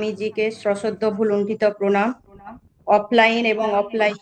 স্বামীজিকে সশ্রদ্ধ ভুলুণ্ঠিত প্রণাম। অফলাইন এবং অফলাইন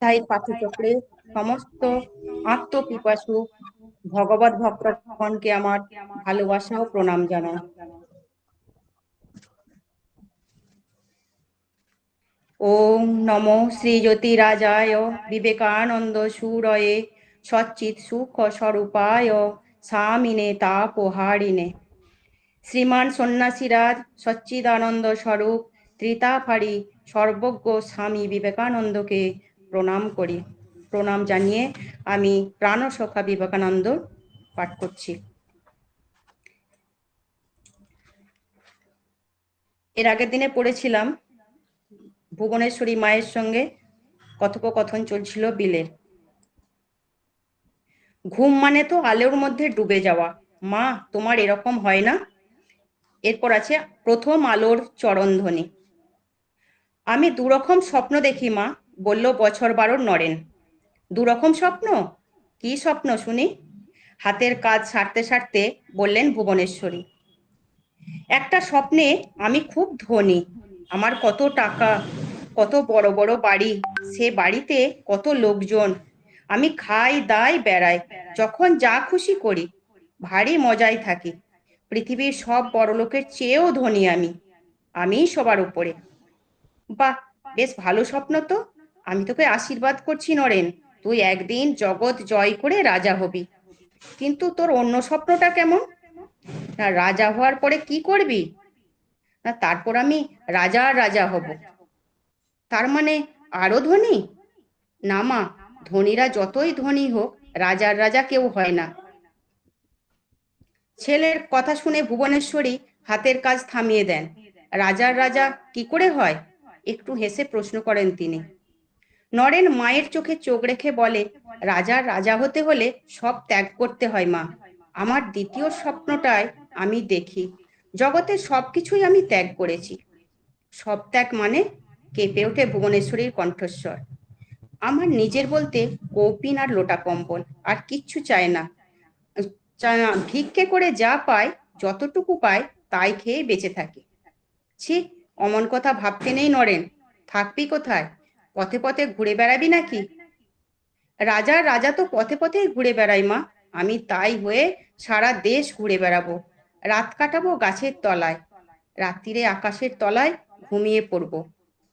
সাহিত্য পাঠ্যচক্রে সমস্ত আত্মপিপাসু ভগবত ভক্তগণকে আমার ভালোবাসা ও প্রণাম জানাই। ওম নম শ্রীজ্যোতিরাজায় বিবেকানন্দ সুরয়ে সচ্চিৎ সুখ স্বরূপায় স্বামিনে তাপহারিণে। শ্রীমান সন্ন্যাসীরাজ সচ্চিদানন্দ স্বরূপ ত্রিতাফারি সর্বজ্ঞ স্বামী বিবেকানন্দকে প্রণাম করি। প্রণাম জানিয়ে আমি প্রাণসখা বিবেকানন্দ পাঠ করছি। এর আগের দিনে পড়েছিলাম ভুবনেশ্বরী মায়ের সঙ্গে কথোপকথন চলছিল বিলের ঘুম মানে তো আলোর মধ্যে ডুবে যাওয়া। মা, তোমার এরকম হয় না? এরপর আছে প্রথম আলোর চরণধ্বনি। আমি দুরকম স্বপ্ন দেখি মা, বলল বছর বারোর নরেন। দুরকম স্বপ্ন? কি স্বপ্ন শুনি? হাতের কাজ সারতে সারতে বললেন ভুবনেশ্বরী। একটা স্বপ্নে আমি খুব ধনী। আমার কত টাকা, কত বড় বড় বাড়ি, সে বাড়িতে কত লোকজন। আমি খাই, দাই, বেড়াই, যখন যা খুশি করি, ভারী মজায় থাকি। পৃথিবীর সব বড় লোকের চেয়েও ধনী আমি। আমি সবার উপরে। বাহ, বেশ ভালো স্বপ্ন তো। আমি তোকে আশীর্বাদ করছি নরেন। তুই একদিন জগৎ জয় করে রাজা হবি। কিন্তু তোর অন্য স্বপ্নটা কেমন? না, রাজা হওয়ার পরে কি করবি? না, তারপর আমি রাজা রাজা হব। তার মানে আরও ধনী? না মা, ধনীরা যতই ধনী হোক, রাজার রাজা কেউ হয় না। ছেলের কথা শুনে ভুবনেশ্বরী হাতের কাজ থামিয়ে দেন। রাজার রাজা কি করে হয়? একটু হেসে প্রশ্ন করেন তিনি। নরেন মায়ের চোখে চোখ রেখে বলে, রাজার রাজা হতে হলে সব ত্যাগ করতে হয় মা। আমার দ্বিতীয় স্বপ্নটায় আমি দেখি। জগতের সবকিছুই আমি ত্যাগ করেছি। সব ত্যাগ মানে কেঁপে ওঠে ভুবনেশ্বরীর কণ্ঠস্বর। আমার নিজের বলতে কৌপিন আর লোটা কম্বল আর কিচ্ছু চায় না। ভিক্ষে করে যা পায়, যতটুকু পায় তাই খেয়ে বেঁচে থাকে। ছি, অমন কথা ভাবতে নেই নরেন। থাকবি কোথায়? পথে পথে ঘুরে বেড়াবি নাকি? রাজা রাজা তো পথে পথেই ঘুরে বেড়াই মা। আমি তাই হয়ে সারা দেশ ঘুরে বেড়াবো। রাত কাটাবো গাছের তলায়। রাত্রিরে আকাশের তলায় ঘুমিয়ে পড়ব।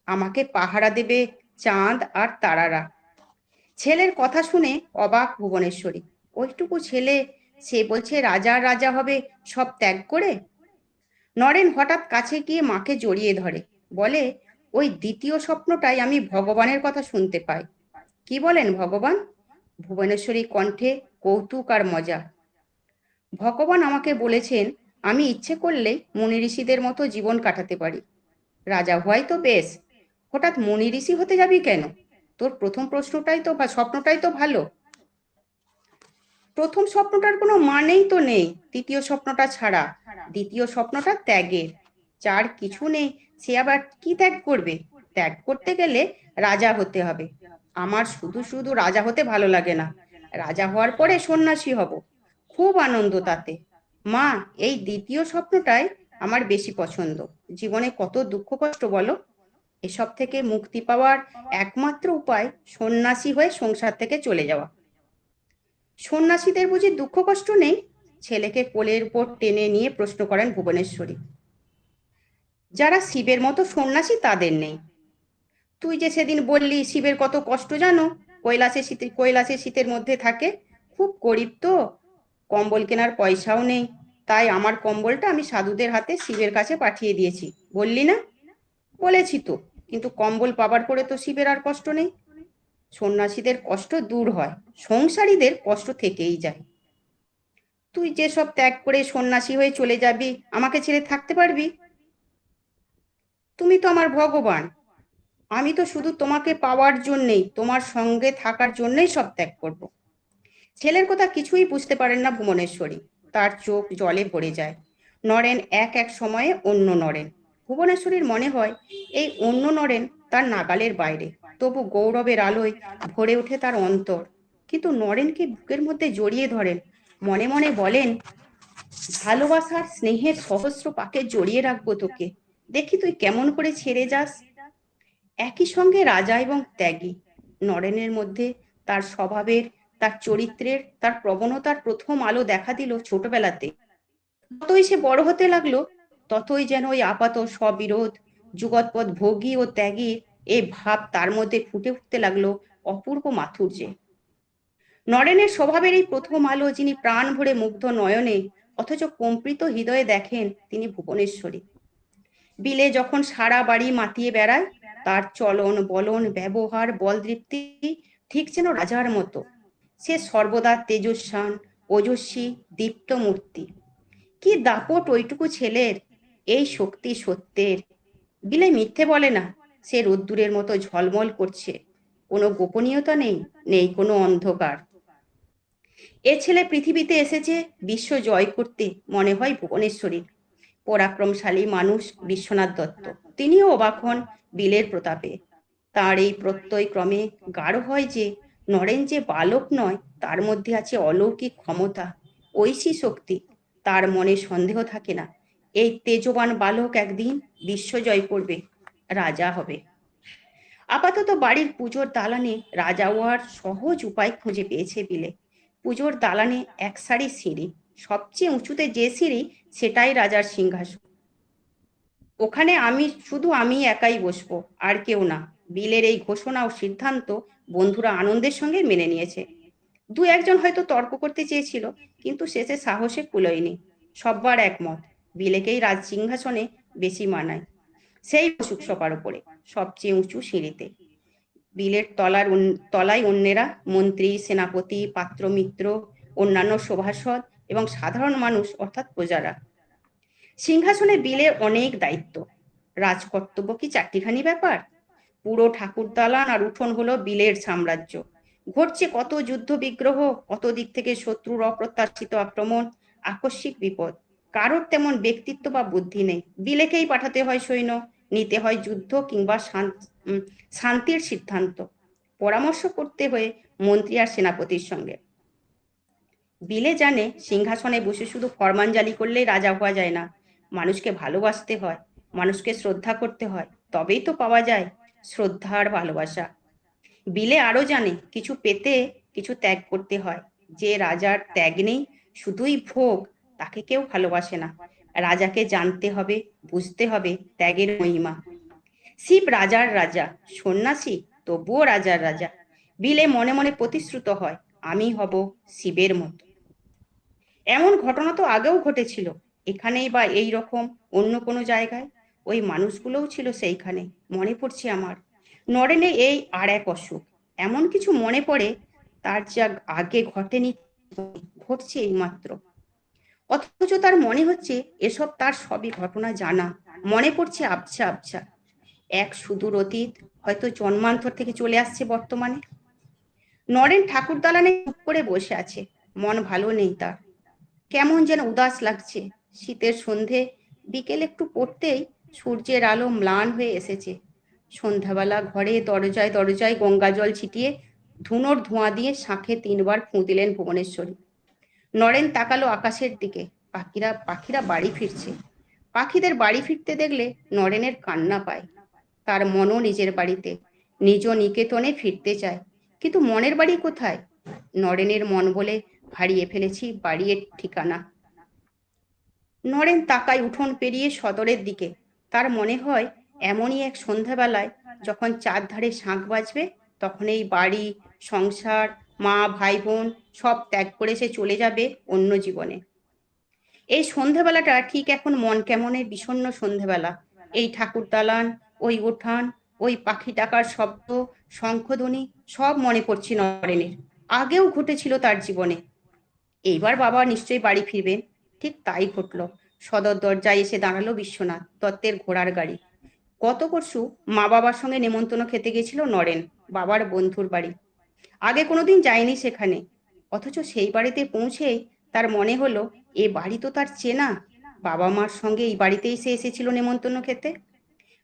আমাকে পাহারা দেবে চাঁদ আর তারারা। ছেলের কথা শুনে অবাক ভুবনেশ্বরী। ওইটুকু ছেলে সে বলছে, রাজা রাজা হবে, সব ত্যাগ করে? নরেন হঠাৎ কাছে গিয়ে মাকে জড়িয়ে ধরে। বলে, ওই দ্বিতীয় স্বপ্নটাই আমি ভগবানের কথা শুনতে পাই। কি বলেন ভগবান? ভুবনেশ্বরী কণ্ঠে কৌতুক আর মজা। ভগবান আমাকে বলেছেন, আমি ইচ্ছে করলে মুনি ঋষিদের মতো জীবন কাটাতে পারি। রাজা হওয়াই তো বেশ। হঠাৎ মুনি ঋষি হতে যাবি কেন? তোর প্রথম প্রশ্নটাই তো বা স্বপ্নটাই তো ভালো। প্রথম স্বপ্নটার কোনো মানেই তো নেই তৃতীয় স্বপ্নটা ছাড়া। দ্বিতীয় স্বপ্নটা ত্যাগের। যার কিছু নেই, সে আবার কি ত্যাগ করবে? ত্যাগ করতে গেলে রাজা হতে হবে। আমার শুধু শুধু রাজা হতে ভালো লাগে না। রাজা হওয়ার পরে সন্ন্যাসী হব। খুব আনন্দ তাতে। মা, এই দ্বিতীয় স্বপ্নটাই আমার বেশি পছন্দ। জীবনে কত দুঃখ কষ্ট বলো। এসব থেকে মুক্তি পাওয়ার একমাত্র উপায় সন্ন্যাসী হয়ে সংসার থেকে চলে যাওয়া। সন্ন্যাসীদের বুঝি দুঃখ কষ্ট নেই? ছেলেকে কোলের উপর টেনে নিয়ে প্রশ্ন করেন ভুবনেশ্বরী। যারা শিবের মতো সন্ন্যাসী তাদের নেই। তুই যে সেদিন বললি, শিবের কত কষ্ট জানো? কৈলাসে শীতে, কৈলাসে শীতের মধ্যে থাকে। খুব গরিব তো। কম্বল কেনার পয়সাও নেই। তাই আমার কম্বলটা আমি সাধুদের হাতে শিবের কাছে পাঠিয়ে দিয়েছি। বললি না? বলেছি তো। কিন্তু কম্বল পাবার পরে তো শিবের আর কষ্ট নেই। সন্ন্যাসীদের কষ্ট দূর হয়, সংসারীদের কষ্ট থেকেই যায়। তুই যে সব ত্যাগ করে সন্ন্যাসী হয়ে চলে যাবি, আমাকে ছেড়ে থাকতে পারবি? তুমি তো আমার ভগবান। আমি তো শুধু তোমাকে পাওয়ার জন্যেই, তোমার সঙ্গে থাকার জন্যই সব ত্যাগ করব। ছেলের কথা কিছুই বুঝতে পারেন না ভুবনেশ্বরী। তার চোখ জলে ভরে যায়। নরেন এক এক সময়ে অন্য নরেন। ভুবনেশ্বরীর মনে হয়, এই অন্য নরেন তার নাগালের বাইরে। তবু গৌরবের আলোয় ভরে ওঠে তার অন্তর। কিন্তু নরেনকে বুকের মধ্যে জড়িয়ে ধরেন। মনে মনে বলেন, ভালোবাসার স্নেহের সহস্র পাকে জড়িয়ে রাখব তোকে। দেখি তুই কেমন করে ছেড়ে যাস। একই সঙ্গে রাজা এবং ত্যাগী। নরেনের মধ্যে তার স্বভাবের, তার চরিত্রের, তার প্রবণতার প্রথম আলো দেখা দিল ছোটবেলাতে। যতই সে বড় হতে লাগল, ততই যেন ওই আপাত স্ববিরোধ যুগৎপদ ভোগী ও ত্যাগী এই ভাব তার মধ্যে ফুটে উঠতে লাগল অপূর্ব মাথুর্যে নরেনের স্বভাবের এই প্রথম আলো যিনি প্রাণ ভরে মুগ্ধ নয়নে, অথচ কম্পিত হৃদয়ে দেখেন তিনি ভুবনেশ্বরী। বিলে যখন সারা বাড়ি মাতিয়ে বেড়ায়, তার চলন, বলন, ব্যবহার, বলদৃপ্তি ঠিক যেন রাজার মতো। সে সর্বদা তেজস্বান, ওজস্বী, দীপ্ত মূর্তি। কি দাপট ওইটুকু ছেলের, এই শক্তি সত্যের। বিলে মিথ্যে বলে না সে রোদ্দুরের মতো ঝলমল করছে। কোনো গোপনীয়তা নেই নেই কোনো অন্ধকার। এ ছেলে পৃথিবীতে এসেছে বিশ্ব জয় করতে, মনে হয় ভুবনেশ্বরীর। পরাক্রমশালী মানুষ বিশ্বনাথ দত্ত। তিনিও অবাক হন বিলের প্রতাপে। তার এই প্রত্যয় ক্রমে গাঢ় হয় যে, নরেন যে বালক নয়, তার মধ্যে আছে অলৌকিক ক্ষমতা, ঐশী শক্তি। তার মনে সন্দেহ থাকে না, এই তেজবান বালক একদিন বিশ্ব জয় করবে। রাজা হবে। আপাতত বাড়ির পুজোর দালানে রাজা হওয়ার সহজ উপায় খুঁজে পেয়েছে বিলে। পুজোর দালানে এক সারি সিঁড়ি, সবচেয়ে উঁচুতে যে সিঁড়ি, সেটাই রাজার সিংহাসন। ওখানে আমি, শুধু আমি একাই বসবো, আর কেউ না। বিলের এই ঘোষণা ও সিদ্ধান্ত বন্ধুরা আনন্দের সঙ্গে মেনে নিয়েছে। দু একজন হয়তো তর্ক করতে চেয়েছিল, কিন্তু শেষে সাহসে কুলোয়নি। সব্বার একমত, বিলেকেই রাজ সিংহাসনে বেশি মানায়। সেই বসুক সবার উপরে, সবচেয়ে উঁচু সিঁড়িতে। বিলের তলার তলায় অন্যেরা, মন্ত্রী, সেনাপতি, পাত্রমিত্র, অন্যান্য সভাসদ এবং সাধারণ মানুষ, অর্থাৎ প্রজারা। সিংহাসনে বিলের অনেক দায়িত্ব। রাজকর্তব্য কি চারটিখানি ব্যাপার? পুরো ঠাকুর দালান আর উঠোন হলো বিলের সাম্রাজ্য। ঘটছে কত যুদ্ধ বিগ্রহ কত দিক থেকে শত্রুর অপ্রত্যাশিত আক্রমণ, আকস্মিক বিপদ। কারোর তেমন ব্যক্তিত্ব বা বুদ্ধি নেই। বিলেকেই পাঠাতে হয় সৈন্য, নিতে হয় যুদ্ধ কিংবা শান্তির সিদ্ধান্ত। পরামর্শ করতে হয়ে মন্ত্রী আর সেনাপতির সঙ্গে। বিলে জানে সিংহাসনে বসে শুধু ফরমানজালি করলেই রাজা হওয়া যায় না। মানুষকে ভালোবাসতে হয়, মানুষকে শ্রদ্ধা করতে হয়, তবেই তো পাওয়া যায় শ্রদ্ধা আর ভালোবাসা। বিলে আরও জানে কিছু পেতে, কিছু ত্যাগ করতে হয়। যে রাজার ত্যাগ নেই, শুধুই ভোগ তাকে কেউ ভালোবাসে না। রাজাকে জানতে হবে, বুঝতে হবে ত্যাগের মহিমা। শিব রাজার রাজা, সন্ন্যাসী তবুও রাজার রাজা। বিলে মনে মনে প্রতিশ্রুত হয়, আমি হব শিবের মতো। এমন ঘটনা তো আগেও ঘটেছিল। এখানেই বা এই রকম অন্য কোনো জায়গায়? ওই মানুষগুলোও ছিল সেইখানে, মনে পড়ছে আমার। নরেনে এই আর এক অসুখ। এমন কিছু মনে পড়ে, তার যা আগে ঘটেনি, ঘটছে এইমাত্র। অথচ তার মনে হচ্ছে এসব তার সবই ঘটনা জানা। মনে পড়ছে, আবছা আবছা। এক সুদূর অতীত হয়তো জন্মান্তর থেকে চলে আসছে বর্তমানে। নরেন ঠাকুর দালানে চুপ করে বসে আছে। মন ভালো নেই তার। কেমন যেন উদাস লাগছে। শীতের সন্ধে, বিকেল একটু পড়তেই সূর্যের আলো ম্লান হয়ে এসেছে। সন্ধ্যাবেলা ঘরে দরজায় দরজায় গঙ্গা জল ছিটিয়ে ধুনোর ধোঁয়া দিয়ে শাঁখে তিনবার ফুঁ দিলেন ভুবনেশ্বরী। নরেন তাকালো আকাশের দিকে। পাখিরা পাখিরা বাড়ি ফিরছে। পাখিদের বাড়ি ফিরতে দেখলে নরেনের কান্না পায়। তার মনও নিজের বাড়িতে। নিজ নিকেতনে ফিরতে চায়। কিন্তু মনের বাড়ি কোথায়? নরেনের মন বলে হারিয়ে ফেলেছি বাড়ির ঠিকানা। নরেন তাকায় উঠোন পেরিয়ে সদরের দিকে। তার মনে হয় এমনই এক সন্ধ্যাবেলায় যখন চার ধারে শাঁখ বাজবে, তখন এই বাড়ি, সংসার মা, ভাই, বোন সব ত্যাগ করে সে চলে যাবে অন্য জীবনে। এই সন্ধেবেলাটা ঠিক এখন মন কেমনের বিষণ্ন সন্ধেবেলা। এই ঠাকুর দালান, ওই উঠান, ওই পাখি ডাকার শব্দ, শঙ্খধ্বনি সব মনে পড়ছে নরেনের। আগেও ঘটেছিল তার জীবনে। এইবার বাবা নিশ্চয়ই বাড়ি ফিরবেন। ঠিক তাই ঘটল। সদর দরজায় এসে দাঁড়াল বিশ্বনাথ দত্তের ঘোড়ার গাড়ি। গত পরশু মা বাবার সঙ্গে নেমন্তন্ন খেতে গেছিল নরেন, বাবার বন্ধুর বাড়ি। আগে কোনোদিন যায়নি সেখানে। অথচ সেই বাড়িতে পৌঁছেই তার মনে হলো, এ বাড়ি তো তার চেনা। বাবা মার সঙ্গে এই বাড়িতেই সে এসেছিল নেমন্তন্ন খেতে।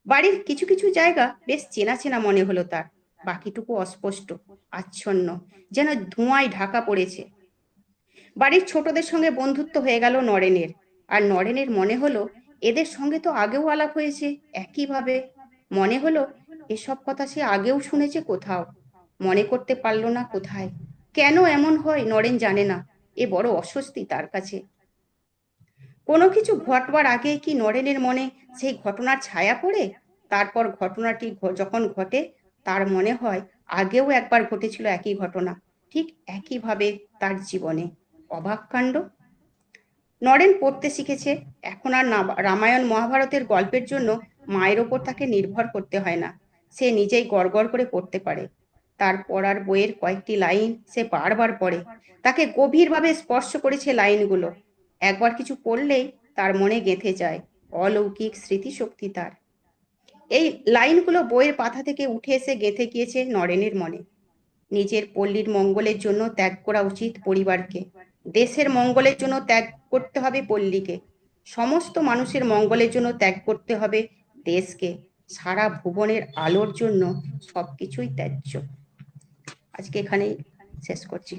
বাড়ির কিছু কিছু জায়গা বেশ চেনা চেনা মনে হলো তার। বাকিটুকু অস্পষ্ট, আচ্ছন্ন, যেন ধোঁয়ায় ঢাকা পড়েছে। বাড়ির ছোটদের সঙ্গে বন্ধুত্ব হয়ে গেল নরেনের। আর নরেনের মনে হলো, এদের সঙ্গে তো আগেও আলাপ হয়েছে, একইভাবে। মনে হলো, এসব কথা সে আগেও শুনেছে কোথাও। মনে করতে পারল না কোথায়। কেন এমন হয় নরেন জানে না, এ বড় অস্বস্তি তার কাছে। কোনো কিছু ঘটবার আগে কি নরেনের মনে সেই ঘটনার ছায়া পড়ে? তারপর ঘটনাটি যখন ঘটে, তার মনে হয় আগেও একবার ঘটেছিল একই ঘটনা, ঠিক একইভাবে তার জীবনে। অবাক কাণ্ড? নরেন পড়তে শিখেছে, এখন আর রামায়ণ মহাভারতের গল্পের জন্য মায়ের ওপর তাকে নির্ভর করতে হয় না। সে নিজেই গড়গড় করে পড়তে পারে। তার পড়ার বইয়ের কয়েকটি লাইন সে বারবার পড়ে। তাকে গভীরভাবে স্পর্শ করেছে লাইনগুলো। একবার কিছু পড়লেই তার মনে গেঁথে যায়, অলৌকিক স্মৃতিশক্তি তার। এই লাইনগুলো বইয়ের পাতা থেকে উঠে এসে গেঁথে গিয়েছে নরেনের মনে। নিজের পল্লীর মঙ্গলের জন্য ত্যাগ করা উচিত পরিবারকে। দেশের মঙ্গলের জন্য ত্যাগ করতে হবে পল্লীকে। সমস্ত মানুষের মঙ্গলের জন্য ত্যাগ করতে হবে দেশকে। সারা ভুবনের আলোর জন্য সবকিছুই ত্যায্য। আজকে এখানেই শেষ করছি।